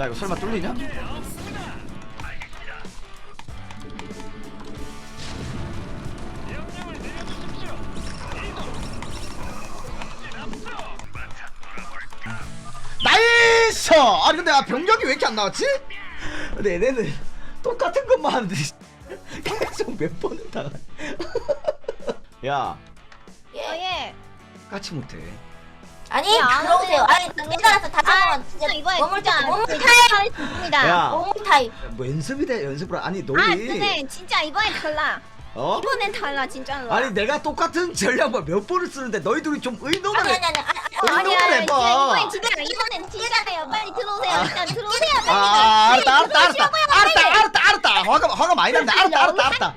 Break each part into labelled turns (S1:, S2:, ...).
S1: 야 이거 설마 뚫리냐? 아니 근데 아, 병력이 왜 이렇게 안 나왔지? 근데 얘네는 똑같은 것만 하는데 계속 몇 번을 당하 야
S2: 예.
S1: 까치 못해
S3: 아니
S2: 안
S3: 들어오세요.
S2: 오세요.
S3: 아니 일어나서 다 잡으면 진짜
S2: 아, 이번에
S3: 몸을
S2: 진짜
S3: 몸을
S2: 진짜
S3: 타이
S2: 하겠습니다.
S1: 야.
S3: 몸을 타이.
S1: 뭐 연습이 돼 연습을 아니
S2: 아
S1: 너희
S2: 근데 진짜 이번엔 달라.
S1: 어?
S2: 이번엔 달라 진짜로.
S1: 아니 내가 똑같은 전략을 몇 번을 쓰는데 너희들이 좀 의논을
S3: 아니
S1: 해
S3: 아니 아니 아니.
S1: 어,
S3: 아니,
S1: 운동을
S3: 아니,
S1: 해봐.
S2: 이번엔 진짜 이번엔 진짜예요. 빨리 들어오세요. 일단 들어오세요. 빨리.
S1: 아 알았다 알았다 알았다. 알았다. 알았다 알았다. 화가 화가 많이 난다 알았다 알았다 알았다.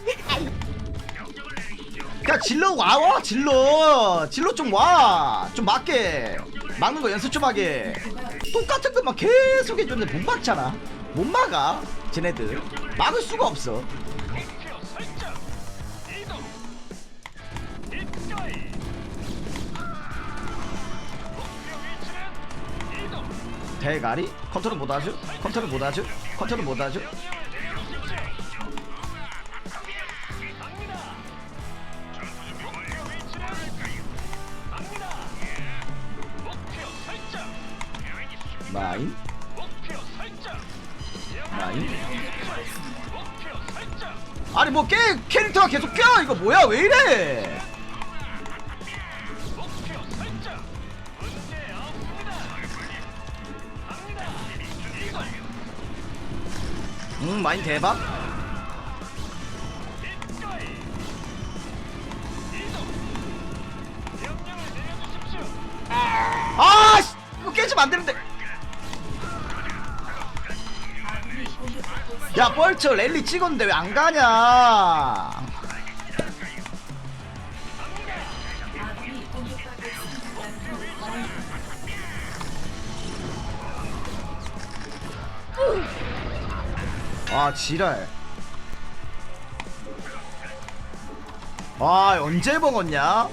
S1: 야 질러 와와 질러. 질러 좀 와. 좀 맞게. 막는 거 연습 좀 하게. 똑같은 것만 계속 해줬는데 못 막잖아. 못 막아 쟤네들. 막을 수가 없어 대가리? 컨트롤 못하죠? 컨트롤 못하죠? 컨트롤 못하죠? 마인? 마인? 아니 뭐 게, 캐릭터가 계속 껴! 이거 뭐야? 왜 이래 음 마인 대박? 아 씨, 이거 깨지면 안 되는데. 야 뻘쳐 랠리 찍었는데 왜 안 가냐
S4: 아
S1: 지랄. 아 언제 먹었냐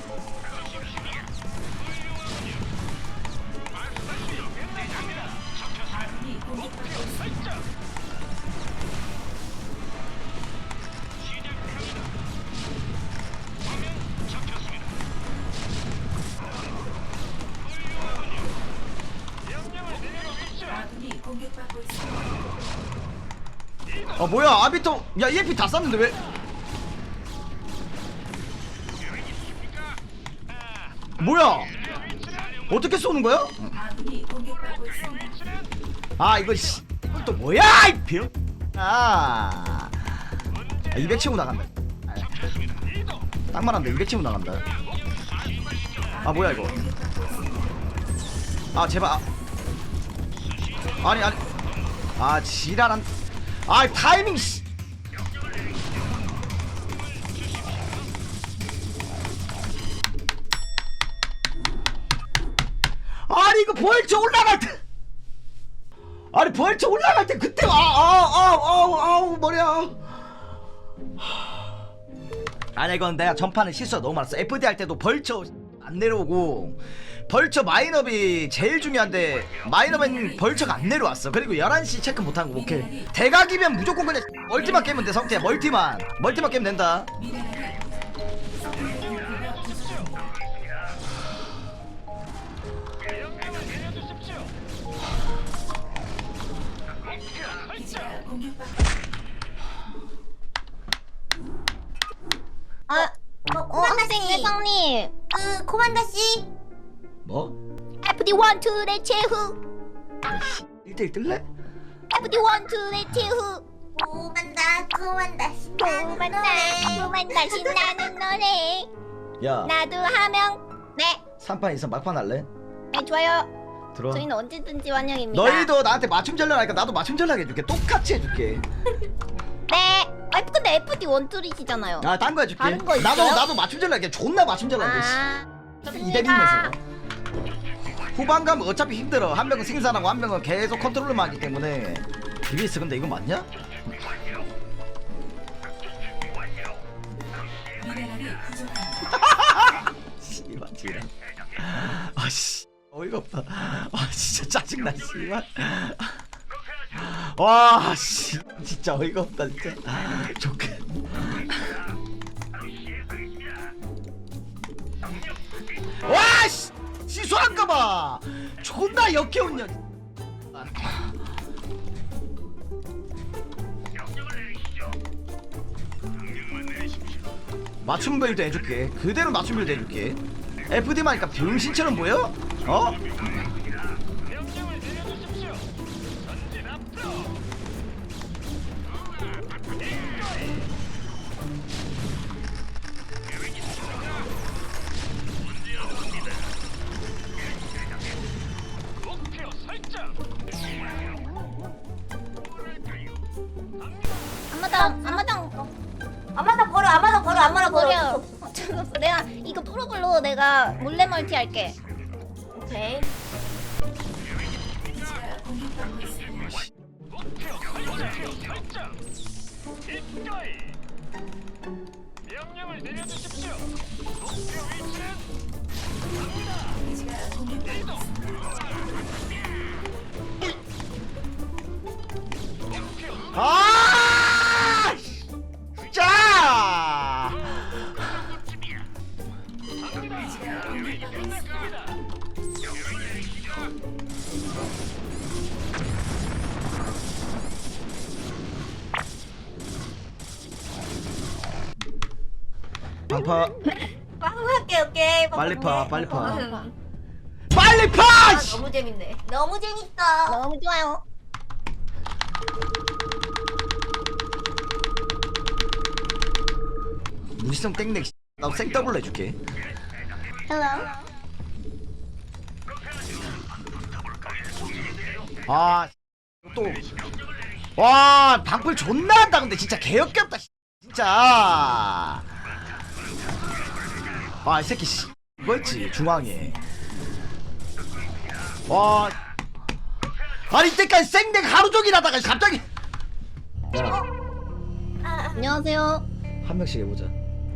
S1: 어 뭐야 아비토 야 EMP 다 쐈는데 왜? 뭐야? 어떻게 쏘는 거야?
S4: 아
S1: 이거 씨. 이건 또 뭐야 이 병? 아, 아 200 치고 나간다. 아, 딱 말한다 200 치고 나간다. 아 뭐야 이거? 아 제발 아. 아니 아니. 아 지랄한 아 타이밍 씨. 아니 이거 벌써 올라갈 때. 아니 벌써 올라갈 때 그때 아아아아우 아우 머리야. 아니 이건 내가 전판에 실수가 너무 많았어. FD 할 때도 벌처 안 내려오고 벌처 마인업이 제일 중요한데 마인업은 벌처가 안 내려왔어 그리고 11시 체크 못한 거 오케이 대각이면 무조건 그냥 멀티만 깨면 돼 성태야 멀티만 멀티만 깨면 된다
S2: 아,
S3: 어,
S2: 어,
S3: 코만다
S2: 학생
S3: 씨.
S2: 회장님.
S3: 그 코만다 씨.
S1: 뭐?
S2: FD 원투 레체 후.
S1: 1대1 뜰래?
S2: FD 원투 레체 후.
S3: 코만다 코만다 신나는
S2: 고만다
S3: 노래.
S2: 고만다 신나는 노래.
S1: 야
S2: 나도 하명. 네.
S1: 3판 이상 막판 할래?
S2: 네 좋아요.
S1: 들어
S2: 저희는 언제든지 환영입니다.
S1: 너희도 나한테 맞춤 전략 하니까 나도 맞춤 전략 해줄게 똑같이 해줄게
S2: 네. 아니 근데 FD 원툴이시잖아요.
S1: 아, 딴 거 해줄게.
S2: 다른 거
S1: 나도
S2: 있어요?
S1: 나도 맞춤 전략 존나 맞춤 전략.
S2: 아,
S1: 이대리면서 후반 가면 어차피 힘들어. 한 명은 생산하고 한 명은 계속 컨트롤만 하기 때문에. 비비스 근데 이거 맞냐? 씨발 지랄. 아씨 어이가 없다. 아 진짜 짜증나 씨발. 와 씨, 진짜 어이가 없다 진짜. 좋게. 시소할까봐. 존나 역겨운 년. 맞춤 빌드 해줄게. 그대로 맞춤 빌드 해줄게. FD만 하니까 병신처럼 보여? 어?
S2: 멀티 할게.
S3: 오케이.
S1: 아! 파
S3: 빵 할게 오케이
S1: 빨리 파, 빨리 파.
S3: 아,
S1: 빨리 파! 씨!
S3: 너무 재밌네 너무 재밌다
S2: 너무 좋아요.
S1: 무시성 땡땡 씨. 나 생더블로 해줄게.
S2: 헬로.
S1: 아 또. 와 방풀 존나 한다 근데 진짜 개역겹다 씨. 진짜. 아이 새끼 씨. 이거였지 중앙에. 와. 아니 이때까지 생댕 하루 종일 하다가 갑자기. 야,
S2: 안녕하세요.
S1: 한 명씩 해보자.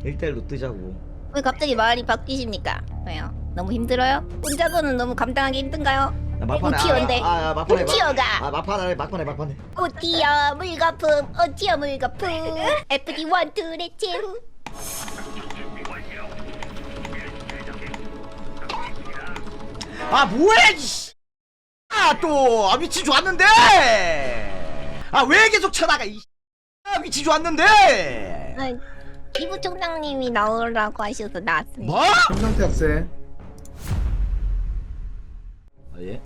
S1: 1대1로 뜨자고.
S2: 왜 갑자기 말이 바뀌십니까? 왜요? 너무 힘들어요? 혼자서는 너무 감당하기 힘든가요?
S1: 나 막판에
S2: 오티어인데.
S1: 아, 아, 아, 막판에 막-. 아 막판에 막판에 막판에.
S2: 오티어 물거품, 오티어 물거품. FD 원툴 레츠.
S1: 아 뭐해 이 아또 아, 위치 좋았는데 아 왜 계속 쳐다가 이 아, 위치 좋았는데
S2: 아, 이부총장님이 나오라고 하셔서 나왔습니다.
S1: 뭐?
S5: 김상태 학생
S1: 아, 예?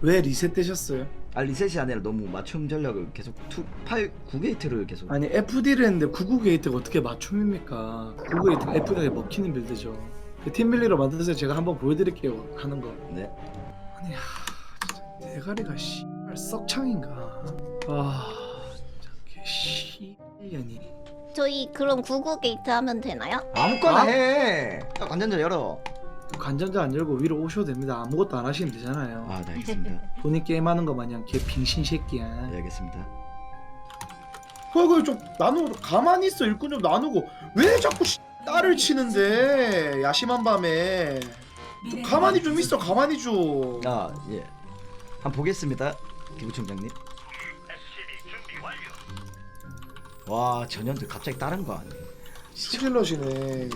S5: 왜 리셋되셨어요?
S1: 아 리셋이 아니라 너무 맞춤 전략을 계속 투, 8, 9게이트를 계속
S5: 아니 FD를 했는데 99 게이트가 어떻게 맞춤입니까? 99 게이트가 FD가 먹히는 빌드죠. 그 팀밀리로 만들어서 제가 한번 보여드릴게요 하는 거.
S1: 네
S5: 아니 하, 진짜 대가리가 씨발 썩창인가. 아 진짜 개씨년이.
S2: 저희 그럼 구구 게이트 하면 되나요?
S1: 아무거나
S5: 아?
S1: 해 딱 관전자 열어
S5: 관전자 안 열고 위로 오셔도 됩니다. 아무것도 안 하시면 되잖아요.
S1: 아 네 알겠습니다
S5: 본인 게임하는 거 마냥 개 빙신 새끼야.
S1: 네 알겠습니다
S5: 그걸 좀 나누고 가만히 있어 일꾼 좀 나누고 왜 자꾸 씨, 딸을 치는데 야심한 밤에. 좀 가만히 좀 있어 가만히 좀.
S1: 아 예. 한번 보겠습니다 기부총장님. 와 전현들 갑자기 다른 거 아니야
S5: 스질러시네.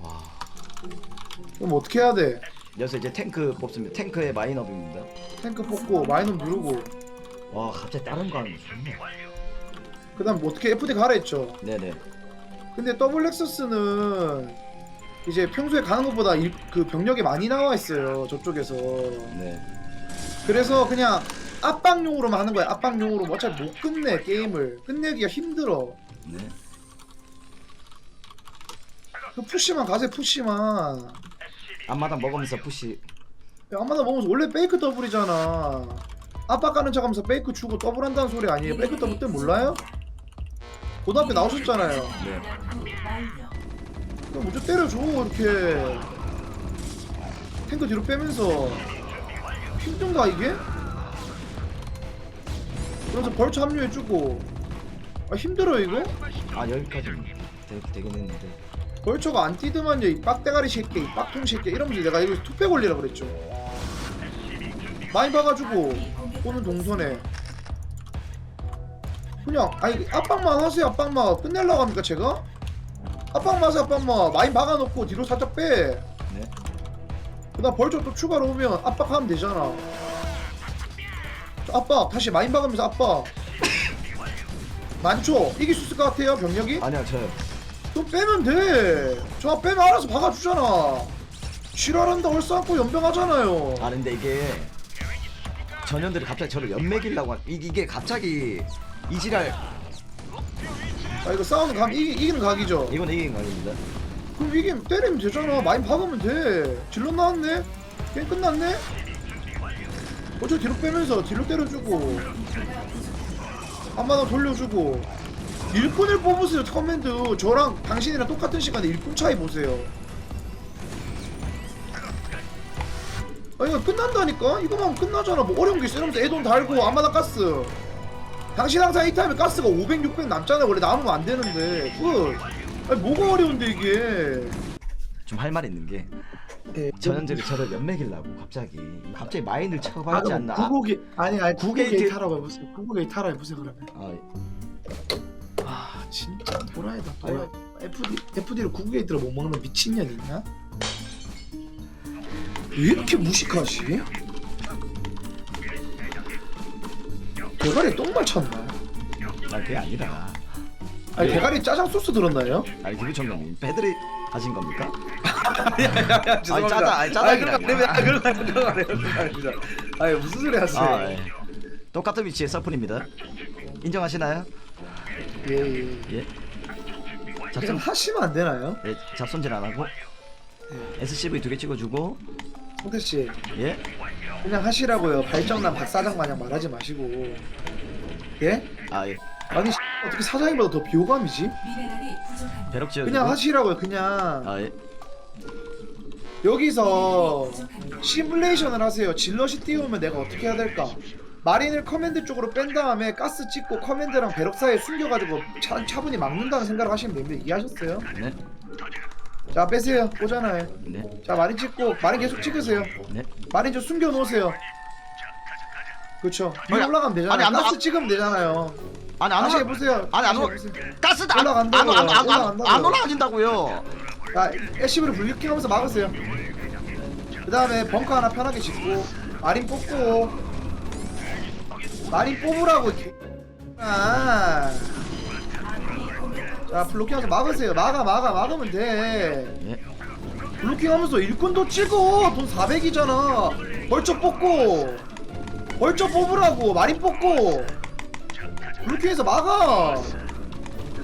S1: 와.
S5: 그럼 어떻게 해야 돼?
S1: 여기서 이제 탱크 뽑습니다. 탱크의 마인업입니다.
S5: 탱크 뽑고 마이너 누르고.
S1: 와 갑자기 다른 거 하는 거
S5: 그 다음 어떻게 FD 가라 했죠?
S1: 네네
S5: 근데 더블 렉서스는 이제 평소에 가는 것보다 일, 그 병력이 많이 나와 있어요 저쪽에서.
S1: 네.
S5: 그래서 그냥 압박용으로만 하는 거야. 압박용으로 뭐 어차피 못 끝내 게임을. 끝내기가 힘들어.
S1: 네.
S5: 그 푸시만 가세 푸시만.
S1: 앞마당 먹으면서 푸시.
S5: 야, 아마도 먹으면서 원래 페이크 더블이잖아. 압박 가는 척하면서 페이크 주고 더블 한다는 소리 아니에요? 페이크 더블 때 몰라요? 고등학교 나오셨잖아요.
S1: 네.
S5: 그럼 먼저 때려줘 이렇게 탱크 뒤로 빼면서 힘든가 이게? 그래서 벌처 합류해주고 아 힘들어 이거?
S1: 아 여기까지는 되, 되긴 했는데
S5: 벌처가 안 뛰더만요 이 빡대가리 새끼 이 빡통 새끼 이러면서 내가 이거 투패 걸리라 그랬죠 많이 봐가지고 오는 동선에 그냥 아니 압박만 하세요 압박만. 끝내려고 합니까 제가? 압박만 하세요 압박만. 많이 박아놓고 뒤로 살짝 빼.
S1: 네.
S5: 그다음 벌써 또 추가로 오면 압박하면 되잖아. 저 압박 다시 많이 박으면서 압박. 많죠? 이길 수 있을 것 같아요 병력이?
S1: 아니야 저요.
S5: 또 빼면 돼저 빼면 알아서 박아주잖아. 지랄한다 얼싸안고 연병하잖아요.
S1: 아 근데 이게 전현들이 갑자기 저를 연맥이려고 하... 이, 이게 갑자기 이지랄.
S5: 아 이거 싸우는 감 이기, 이기는 각이죠.
S1: 이건 이긴 거 아닙니다.
S5: 그럼 이기면 때리면 되잖아. 많이 박으면 돼. 질러 나왔네? 게임 끝났네? 어차피 뒤로 빼면서 뒤로 때려주고 한마당 돌려주고. 일꾼을 뽑으세요 커맨드. 저랑 당신이랑 똑같은 시간에 일꾼 차이 보세요. 아 이거 끝난다니까? 이거만 끝나잖아. 뭐 어려운 게 있어 이러면서 애돈 달고 앞마당 가스 당신 항상 이 타임에 가스가 500, 600 남잖아. 원래 남으면 안 되는데. 끝 아니 뭐가 어려운데 이게?
S1: 좀 할 말 있는 게
S5: 예,
S1: 전현들이 저를 연맥이려고 갑자기 갑자기 마인을 쳐박지 않나? 아,
S5: 구국이 아니 아니
S1: 구국이
S5: 구국이 타라고 해보세요. 구국이 타라 해보세요 그러면.
S1: 아,
S5: 아 진짜 도라이다 도라이 FD, FD를 구국에이트를 못 먹는 미친년 있나? 왜 이렇게 무식하지? 대가리 똥말 쳤나?
S1: 아 그게 아니라
S5: 아니
S1: 예.
S5: 대가리 짜장 소스 들었나요?
S1: 아니 김유청장님 패드립 하신 겁니까?
S5: 아니
S1: 아니.
S5: 그런 거 아니에요 그런 거 아니에요 그런 거 아니에요 그런 거 아닙니다 아니 무슨 소리 하세요
S1: 아 예. 똑같은 위치에 서플입니다 인정하시나요?
S5: 예 예 예좀
S1: 잡손
S5: 하시면 안 되나요?
S1: 예, 잡손질 안 하고 SCV 두 개 찍어주고
S5: 성태 씨
S1: 예
S5: 그냥 하시라고요 발정난 박사장 마냥 말하지 마시고 예?
S1: 아 예.
S5: 아니 씨, 어떻게 사장님보다 더 비호감이지?
S4: 미네랄이 부족합니다.
S1: 배럭 지어주고
S5: 그냥 하시라고요 그냥
S1: 아 예.
S5: 여기서 시뮬레이션을 하세요 질럿이 띄우면 내가 어떻게 해야 될까 마린을 커맨드 쪽으로 뺀 다음에 가스 찍고 커맨드랑 배럭 사이에 숨겨가지고 차, 차분히 막는다는 생각을 하시면 됩니다 이해하셨어요?
S1: 네.
S5: 자 빼세요 오잖아요
S1: 네.
S5: 자 마린 찍고 마린 계속 찍으세요
S1: 네.
S5: 마린 좀 숨겨 놓으세요 그렇죠 위로
S1: 아니,
S5: 올라가면 되잖아요
S1: 아니, 안
S5: 가스
S1: 나-
S5: 찍으면 되잖아요
S1: 아니 안
S5: 다시
S1: 올라
S5: 해보세요
S1: 아니 안
S5: 다시
S1: 올라
S5: 해보세요.
S1: 가스도 안-
S5: 올라간다고요.
S1: 안, 안, 안, 안,
S5: 올라간다고요.
S1: 안 올라가진다고요
S5: 자, 애쉬브를 불리킹하면서 막으세요. 그 다음에 벙커 하나 편하게 짓고 마린 뽑고 마린 뽑으라고. 아. 자, 블로킹하면서 막으세요. 막아, 막아, 막으면 돼.
S1: 예.
S5: 블로킹하면서 일꾼도 찍어. 돈 400이잖아. 벌쩍 뽑고 벌쩍 뽑으라고 마린 뽑고 블로킹해서 막아.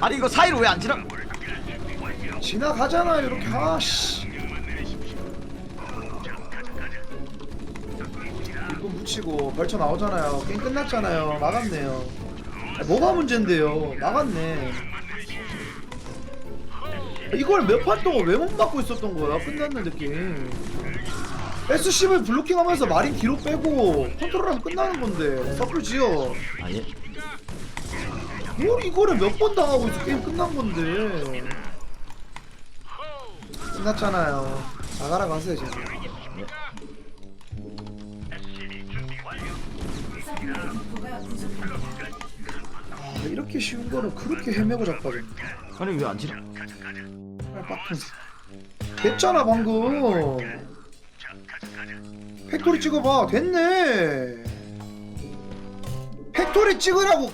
S1: 아니 이거 사이로 왜 안 지나
S5: 지나가잖아요 이렇게 아씨 이거 묻히고 벌쳐 나오잖아요 게임 끝났잖아요 막았네요 아, 뭐가 문제인데요 막았네 이걸 몇 판 동안 왜못 막고 있었던 거야? 끝났는데 게임. SCV 블로킹하면서 마린 뒤로 빼고 컨트롤하면 끝나는 건데. 서플 지어.
S1: 아 예.
S5: 뭘 이거를 몇 번 당하고 있어? 게임 끝난 건데. 끝났잖아요. 나가라 가세요
S4: 부족합니다.
S5: 아 이렇게 쉬운 거를 그렇게 헤매고 자빠졌네
S1: 아니 왜 안 지나.
S5: 됐잖아 방금 팩토리 찍어봐 됐네 팩토리 찍으라고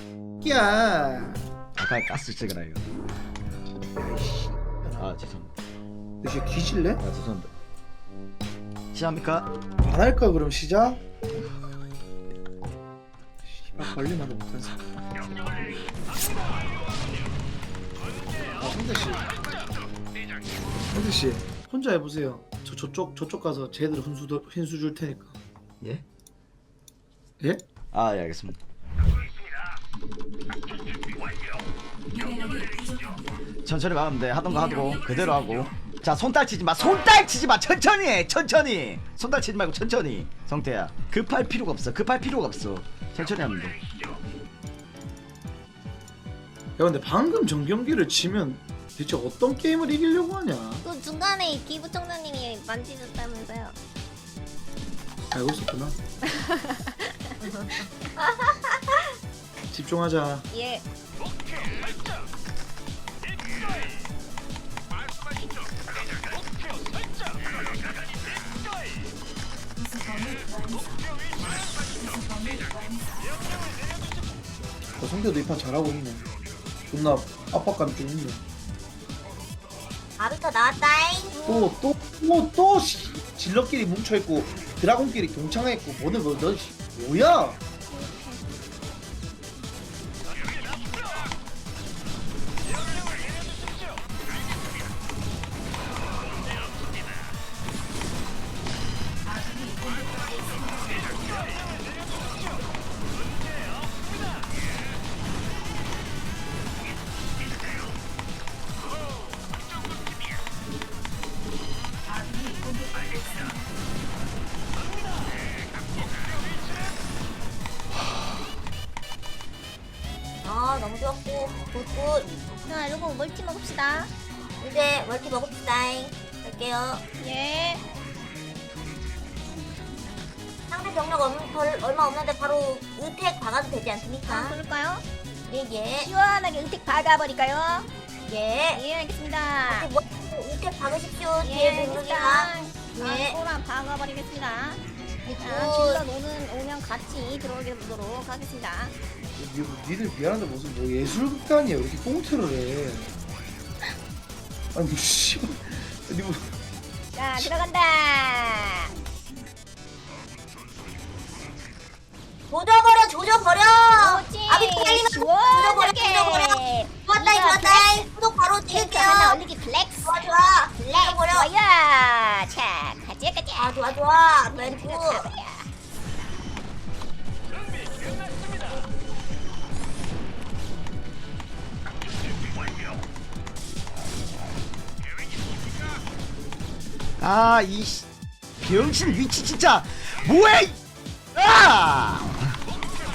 S5: 야
S1: 아까 가스 찍으라 이거 아 죄송합니다
S5: 이제 뒤질래?
S1: 아 죄송합니다 시작합니까?
S5: 안 할까 그럼 시작? 씨발 관리만 못한 사람 아 성대씨. 성대씨 혼자 해보세요. 저 저쪽 저쪽 가서 쟤들 훈수 더- 훈수 줄 테니까.
S1: 예?
S5: 예?
S1: 아 예 알겠습니다. 천천히 가면 돼. 하던 거 하고 그대로 하고. 자 손딸 치지 마. 손딸 치지 마. 천천히 해. 천천히. 손딸 치지 말고 천천히. 성태야 급할 필요가 없어. 급할 필요가 없어. 천천히 하면 돼.
S5: 야 근데 방금 정경기를 치면 대체 어떤 게임을 이기려고 하냐
S2: 또 중간에 기부총장님이 만지셨다면서요.
S5: 알고 있었구나 집중하자
S2: 예.
S5: 어, 성대도 이 판 잘하고 있네 존나 압박감 좀 있네
S3: 아비터 나왔다잉.
S5: 또 또 또또 질럿끼리 뭉쳐있고 드라곤끼리 경창했고 뭐는 뭐너 뭐야
S2: 멀티 먹읍시다.
S3: 이제 멀티 먹읍시다잉. 갈게요.
S2: 예.
S3: 상대 병력 얼, 덜, 얼마 없는데 바로 의택 박아도 되지
S2: 아,
S3: 않습니까?
S2: 그럴까요?
S3: 예 예.
S2: 시원하게 은택 박아버릴까요?
S3: 예.
S2: 예, 알겠습니다.
S3: 뭐, 의택 박으십시오.
S2: 예,
S3: 뒤에 병력이가.
S2: 알겠습니다.
S3: 예.
S2: 아, 꼬라 박아버리겠습니다. 자,
S3: 굿.
S2: 질러 노는 오면 같이 들어오게 보도록 하겠습니다.
S5: 니, 니들 미안한데 무슨 뭐 예술극단이야 왜 이렇게 꽁트를 해 아니 뭐 씨발 아니 뭐
S2: 자, 들어간다.
S3: 조져버려 조져버려. 아비터 살리면 조져버려 조져버려.
S2: 이야,
S3: 좋았다잉. 구독 바로 찍을게요.
S2: 하나 올리기 플렉스.
S3: 좋아 좋아.
S2: 플렉스.
S3: 조져버려.
S2: 좋아요. 자, 가자, 가자.
S3: 아 좋아 좋아. 멘트.
S1: 아이 병신 위치 진짜 뭐해? 이- 아
S4: 있습니다.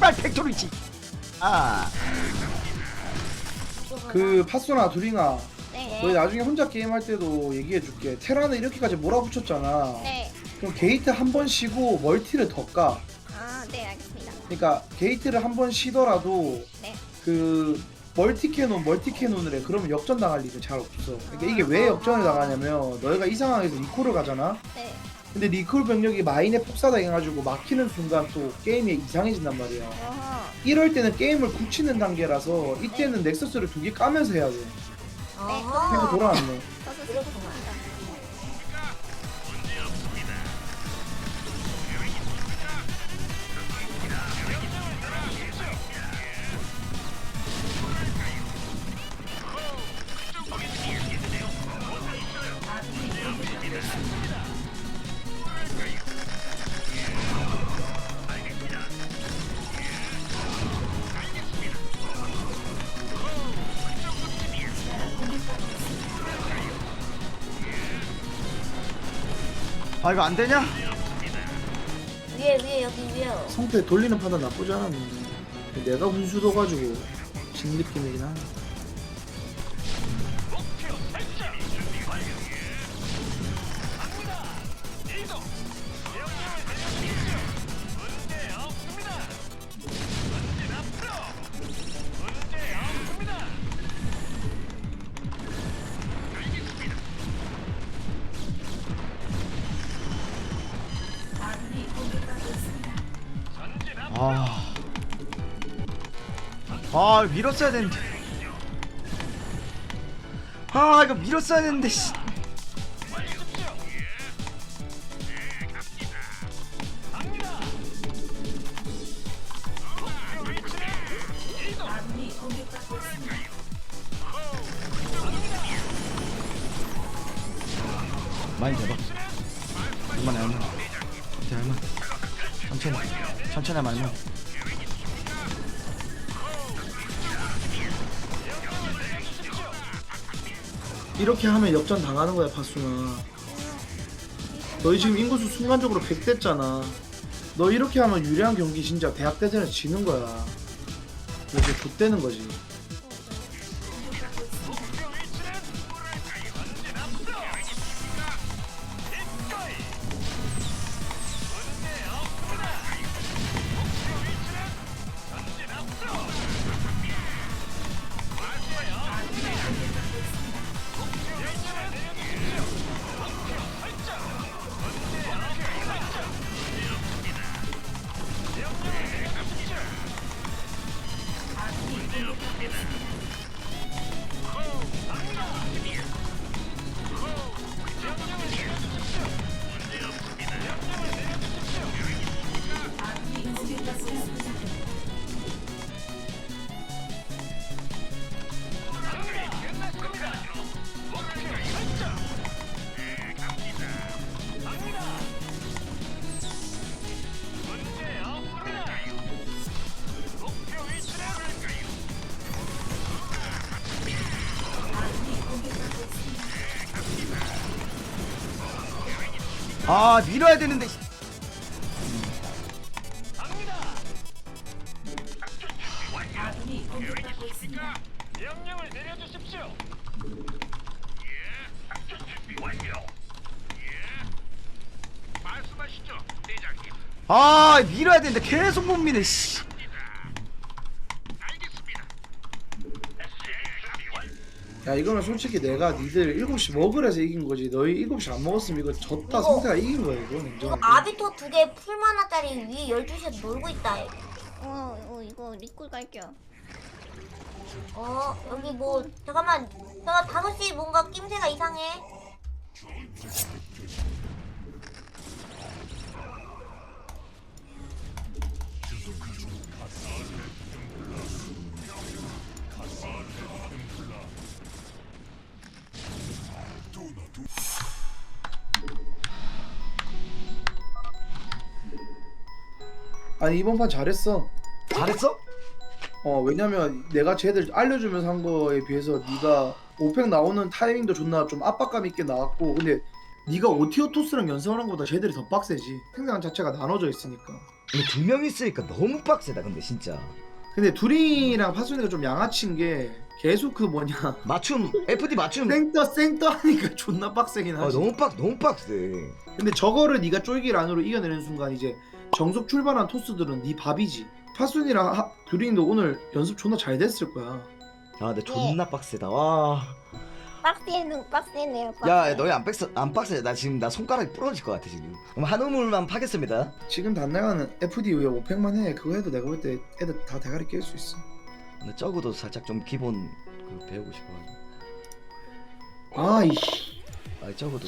S1: 빨 팩토리지 아.
S5: 그 파소나 두링아
S2: 네.
S5: 너희 나중에 혼자 게임할 때도 얘기해줄게. 테라는 이렇게까지 몰아붙였잖아.
S2: 네.
S5: 그럼 게이트 한 번 쉬고 멀티를 더 까.
S2: 아, 네, 알겠습니다.
S5: 그러니까 게이트를 한 번 쉬더라도
S2: 네.
S5: 그 멀티 캐논 멀티 캐논을 해. 그러면 역전 당할 일이 잘 없어. 그러니까 이게 왜 역전을 당하냐면 너희가 이 상황에서 리콜을 가잖아?
S2: 네.
S5: 근데 리콜 병력이 마인에 폭사당해가지고 막히는 순간 또 게임이 이상해진단 말이야.
S2: 어허.
S5: 이럴 때는 게임을 굳히는 단계라서 이때는 넥서스를 두 개 까면서 해야 돼. 탱크
S3: 어허.
S5: 돌아왔네.
S2: 서서
S1: 아 이거 안 되냐?
S3: 위에 위에 여기 위에요.
S5: 성태 돌리는 판단 나쁘지 않았는데. 내가 훈수도 가지고 진 느낌이긴 하네
S4: 아
S1: 밀었어야 되는데. 아 이거 밀었어야 되는데 씨. 많이 잡아. 얼마나 얼마나? 얼마? 천천히 천천히 말면
S5: 이렇게 하면 역전 당하는 거야 파수나. 너희 지금 인구수 순간적으로 100 됐잖아. 너 이렇게 하면 유리한 경기 진짜 대학 대전에 지는 거야. 너 이제 좆되는 거지
S1: 아 밀어야 되는데. 아 밀어야 되는데 계속 못 미네 씨.
S6: 알겠습니다.
S5: 야 이거는 솔직히 내가 니들 7시 먹으라 해서 이긴 거지. 너희 7시 안 먹었으면 이거 졌다
S3: 이거-
S5: 상태가 이긴 거야 이건
S3: 이거
S5: 인정하게.
S3: 아비토 두 개 풀만화짜리 위 12시에 놀고 있다.
S2: 어, 어 이거 리콜 갈게요.
S3: 어 여기 뭐 잠깐만. 잠깐 5시 뭔가 낌새가 이상해
S5: 아니 이번 판 잘했어.
S1: 잘했어?
S5: 어 왜냐면 내가 쟤들 알려주면서 한 거에 비해서 네가 오펙 나오는 타이밍도 존나 좀 압박감 있게 나왔고 근데 네가 오티오토스랑 연습을 한 것보다 쟤들이 더 빡세지. 생산 자체가 나눠져 있으니까.
S1: 근데 두 명 있으니까 너무 빡세다 근데 진짜.
S5: 근데 둘이랑 파순이가 좀 양아치인 게 계속 그 뭐냐.
S1: 맞춤 FD 맞춤.
S5: 생떠 생떠 하니까 존나 빡세긴
S1: 아
S5: 하지.
S1: 너무 빡 너무 빡세.
S5: 근데 저거를 네가 쫄길 안으로 이겨내는 순간 이제 정석 출발한 토스들은 네 밥이지. 파순이랑 하, 둘이도 오늘 연습 존나 잘 됐을 거야.
S1: 아 근데 존나 빡세다. 와야
S2: 빡세는 빡세네요. 빡세.
S1: 너희 안 빡세 안 빡세. 나 지금 나 손가락이 부러질 것 같아 지금. 그럼 한 우물만 파겠습니다.
S5: 지금 단나가는 FD 이후에 오펙만 해. 그거 해도 내가 볼 때 애들 다 대가리 깰 수 있어.
S1: 근데 적어도 살짝 좀 기본 그 배우고 싶어가지고.
S5: 아이씨.
S1: 아 적어도